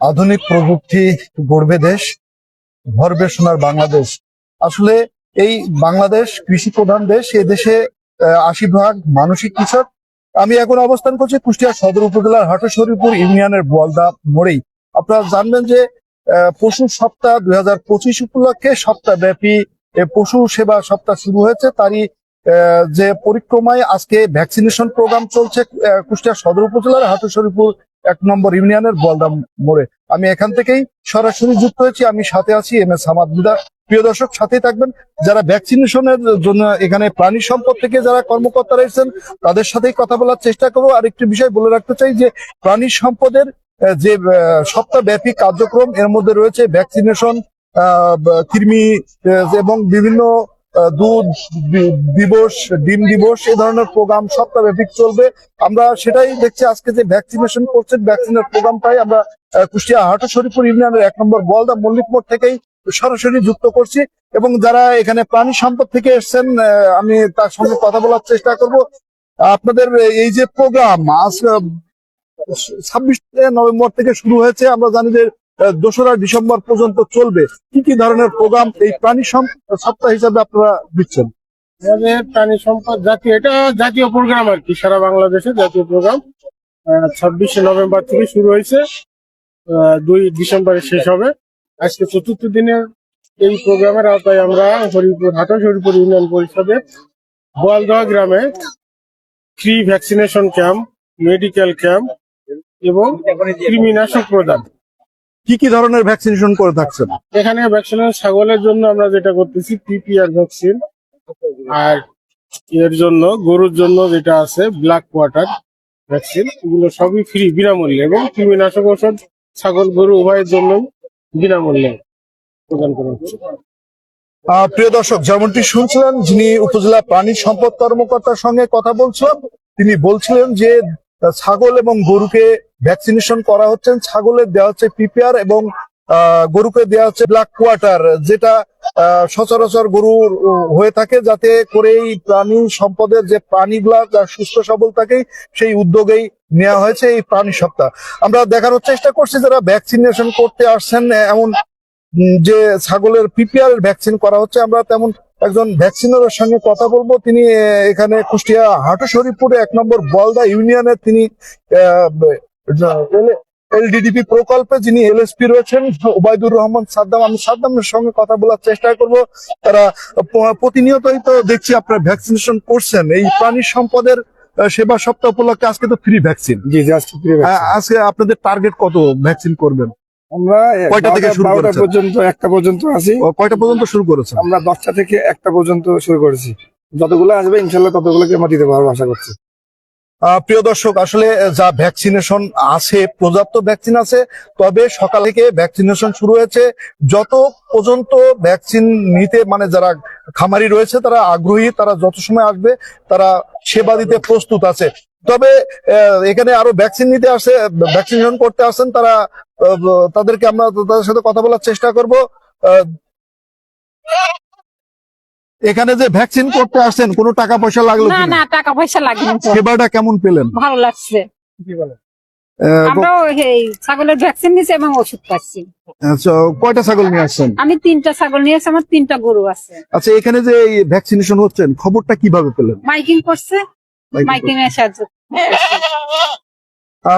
আধুনিক প্রযুক্তি গড়বে দেশ, ভরবে সোনার বাংলাদেশ। আসলে এই বাংলাদেশ কৃষি প্রধান দেশ, এ দেশে আশি ভাগ মানসিক কৃষক। আমি এখন অবস্থান করছি কুষ্টিয়া সদর উপজেলার হাটশরীপুর ইউনিয়নের বোয়ালদা মোড়েই। আপনারা জানবেন যে পশু সপ্তাহ দুই হাজার পঁচিশ উপলক্ষে সপ্তাহব্যাপী পশু সেবা সপ্তাহ শুরু হয়েছে। তারই যে পরিক্রমায় আজকে ভ্যাকসিনেশন প্রোগ্রাম চলছে কুষ্টিয়া সদর উপজেলার হাটশরীপুর এক নম্বর ইউনিয়নের বলদাম মোড়ে। আমি এখান থেকেই সরাসরি যুক্ত হয়েছি, আমি সাথে আছি এম এস হামাদুদা প্রিয় দর্শক, সাথেই থাকবেন। যারা ভ্যাকসিনেশনের জন্য এখানে প্রাণী সম্পদ থেকে যারা কর্মকর্তা রয়েছেন, তাদের সাথেই কথা বলার চেষ্টা করব। আর একটি বিষয় বলে রাখতে চাই যে, প্রাণী সম্পদের যে সপ্তাহব্যাপী কার্যক্রম, এর মধ্যে রয়েছে ভ্যাকসিনেশন কৃমি এবং বিভিন্ন দুধ দিবস, ডিম দিবস এই ধরনের প্রোগ্রাম সপ্তাহব্যাপী চলবে। আমরা সেটাই দেখছি আজকে যে ভ্যাকসিনেশন করছেন ভ্যাকসিনের প্রোগ্রামটাই আমরা কুষ্টিয়া হাটু শরীফপুর ইউনিয়নের এক নম্বর বলদা মল্লিক মোড় থেকেই সরাসরি যুক্ত করছি এবং যারা এখানে প্রাণী সম্পদ থেকে এসেছেন আমি তার সঙ্গে কথা বলার চেষ্টা করব। আপনাদের এই যে প্রোগ্রাম আজ ছাব্বিশ নভেম্বর থেকে শুরু হয়েছে। আমরা জানি যে দোসরা ডিসেম্বর পর্যন্ত চলবে। কি কি ধরনের প্রোগ্রাম এই প্রাণী সপ্তাহ হিসাবে আপনারা দিচ্ছেন? আমাদের প্রাণী সম্পদ জাতীয়, এটা জাতীয় প্রোগ্রাম আর কি, সারা বাংলাদেশে জাতীয় প্রোগ্রাম। ছাব্বিশে নভেম্বর থেকে শুরু হয়েছে। দুই ডিসেম্বরে শেষ হবে। আজকে চতুর্থ দিনের এই প্রোগ্রামের আওতায় আমরা হরিপুর, হাটা হরিপুর ইউনিয়ন পরিষদের বোয়ালদহ গ্রামে free vaccination camp, medical camp এবং কৃমিনাশক প্রদান। কি কি ধরনের ভ্যাকসিনেশন করে থাকছেন? এখানে ভ্যাকসিনেশন ছাগলের জন্য আমরা যেটা করতেছি পিপিআর ভ্যাকসিন আর এর জন্য গরুর জন্য যেটা আছে ব্ল্যাক ওয়াটার ভ্যাকসিন এগুলো সবই ফ্রি বিনামূল্যে। এবং কৃমিনাশক ওষুধ ছাগল গরু উভয়ের জন্য বিনামূল্যে প্রদান করা হচ্ছে। আহ, প্রিয় দর্শক যেমনটি শুনছিলেন যিনি উপজেলা প্রাণী সম্পদ কর্মকর্তার সঙ্গে কথা বলছিলেন তিনি বলছিলেন যে ছাগল এবং গরুকে ভ্যাকসিনেশন করা হচ্ছে, ছাগলের দেওয়া হচ্ছে পিপিআর এবং গরুকে দেওয়া হচ্ছে ব্ল্যাক কোয়াটার যেটা সচরাচর গরুর হয়ে থাকে যাতে করে এই প্রাণী সম্পদের যে প্রাণীগুলা, যা সুস্থ সবল থাকে সেই উদ্যোগেই নেওয়া হয়েছে এই প্রাণী সপ্তাহ। আমরা দেখানোর চেষ্টা করছি যারা ভ্যাকসিনেশন করতে আসছেন, এমন যে ছাগলের পিপিআর ভ্যাকসিন করা হচ্ছে, আমরা তেমন একজন ভ্যাকসিনারের সঙ্গে কথা বলব। তিনি এখানে কুষ্টিয়া হাটু শরীফপুরে এক নম্বর বলদা ইউনিয়নের তিনি এলডিডিপি প্রকল্পে যিনি এলএসপি রয়েছেন ওবায়দুর রহমান সাদ্দাম আমি সাদ্দামের সঙ্গে কথা বলার চেষ্টা করব। তারা প্রতিনিয়তই তো দেখছি আপনারা ভ্যাকসিনেশন করছেন। এই প্রাণী সম্পদের সেবা সপ্তাহ উপলক্ষে আজকে তো ফ্রি ভ্যাকসিন জি জাস্ট আজকে আপনাদের টার্গেট কত ভ্যাকসিন করবেন? আমরা কয়টা থেকে শুরু করেছেন? পর্যন্ত একটা পর্যন্ত আছি। কয়টা পর্যন্ত শুরু করেছেন? আমরা দশটা থেকে একটা পর্যন্ত শুরু করেছি। যতগুলো আসবে ইনশাল্লাহ ততগুলোকে আমরা দিতে পারব আশা করছি। প্রিয় দর্শক, আসলে যা ভ্যাকসিনেশন আছে, পর্যাপ্ত ভ্যাকসিন আছে, তবে সকাল থেকে ভ্যাকসিনেশন শুরু হয়েছে। যত পর্যন্ত ভ্যাকসিন নিতে মানে যারা খামারি রয়েছে, তারা আগ্রহী, তারা যত সময় আসবে, তারা সেবা দিতে প্রস্তুত আছে। তবে এখানে আরও ভ্যাকসিন নিতে আসে, ভ্যাকসিনেশন করতে আসেন, তারা তাদেরকে আমরা তাদের সাথে কথা বলার চেষ্টা করব। এখানে যে ভ্যাকসিন করতে আসছেন কোনো টাকা পয়সা লাগল না না টাকা পয়সা লাগবে তো সেবাটা কেমন পেলেন? ভালো লাগছে। আহ, আমরাও এই ছাগলের ভ্যাকসিন নিয়েছি এবং ওষুধ পাচ্ছি। আচ্ছা, কয়টা ছাগল নিয়ে আসছেন? আমি তিনটা ছাগল নিয়েছি আমার তিনটা গরু আছে। আচ্ছা এখানে যে ভ্যাকসিনেশন হচ্ছেন খবরটা কীভাবে পেলেন? মাইকিং করছে মাইকিং এর সাহায্য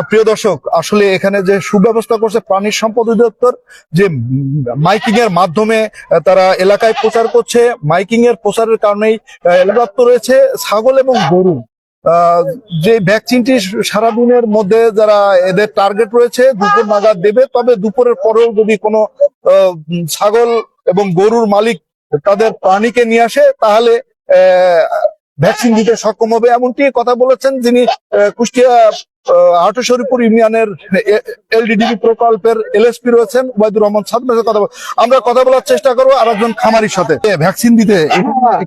প্রিয় দর্শক, আসলে এখানে যে সুব্যবস্থা করছে প্রাণী সম্পদ অধিদপ্তর, যে মাইকিং এর মাধ্যমে তারা এলাকায় প্রচার করছে, মাইকিং এর প্রচারের কারণেই এলাকাত্ম রয়েছে ছাগল এবং গরু। যে ভ্যাকসিনটি সারাদিনের মধ্যে যারা এদের টার্গেট রয়েছে, দুপুর নাগাদ দেবে, তবে দুপুরের পরেও যদি কোনো ছাগল এবং গরুর মালিক তাদের প্রাণীকে নিয়ে আসে, তাহলে ভ্যাকসিন দিতে সক্ষম হবে এমনটি কথা বলেছেন যিনি কুষ্টিয়া আটশরীপুর ইউনিয়নের এলডিডিবি প্রকল্পের এলএসপি রয়েছেন ওবায়দুর রহমান সাদমের কথা আমরা কথা বলার চেষ্টা করব আর একজন খামারির সাথে। ভ্যাকসিন দিতে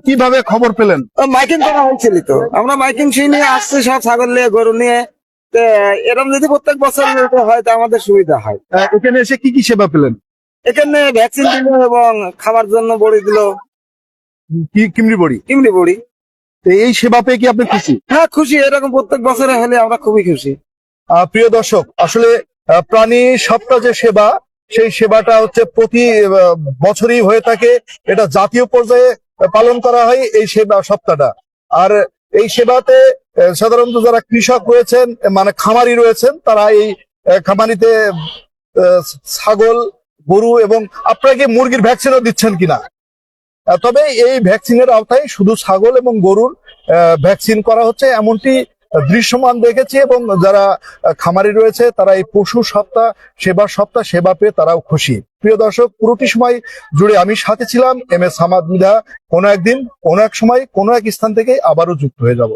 কীভাবে খবর পেলেন? মাইকিং করা হয়েছিল তো। আমরা মাইকিং সেই নিয়ে আসছি সব ছাগল নিয়ে গরু নিয়ে। এরকম যদি প্রত্যেক বছর হয় তো আমাদের সুবিধা হয়। এখানে এসে কি কি সেবা পেলেন? এখানে ভ্যাকসিন দিল এবং খাবার জন্য বড়ি দিল। কি কিমরি বড়ি? এমনি বড়ি। এই সেবা পেয়ে কি আপনি খুশি? হ্যাঁ খুশি। এরকম প্রত্যেক বছরে হলে আমরা খুবই খুশি। প্রিয় দর্শক আসলে প্রাণী সপ্তাহ যে সেবা সেই সেবাটা হচ্ছে প্রতি বছরই হয়ে থাকে। এটা জাতীয় পর্যায়ে পালন করা হয় এই সেবা সপ্তাহটা। আর এই সেবাতে সাধারণত যারা কৃষক রয়েছেন মানে খামারি রয়েছেন তারা এই খামারিতে ছাগল গরু এবং আপনারা কি মুরগির ভ্যাকসিনও দিচ্ছেন কিনা? তবে এই ভ্যাকসিনের আওতায় শুধু ছাগল এবং গরুর ভ্যাকসিন করা হচ্ছে, এমনটি দৃশ্যমান দেখেছি এবং যারা খামারি রয়েছে, তারা এই পশু সপ্তাহ, সেবা সপ্তাহ, সেবা পেয়ে তারাও খুশি। প্রিয় দর্শক, পুরোটি সময় জুড়ে আমি সাথে ছিলাম, এম এস হামাদ মিধা। কোনো একদিন, কোনো এক সময়, কোনো এক স্থান থেকে আবারও যুক্ত হয়ে যাব।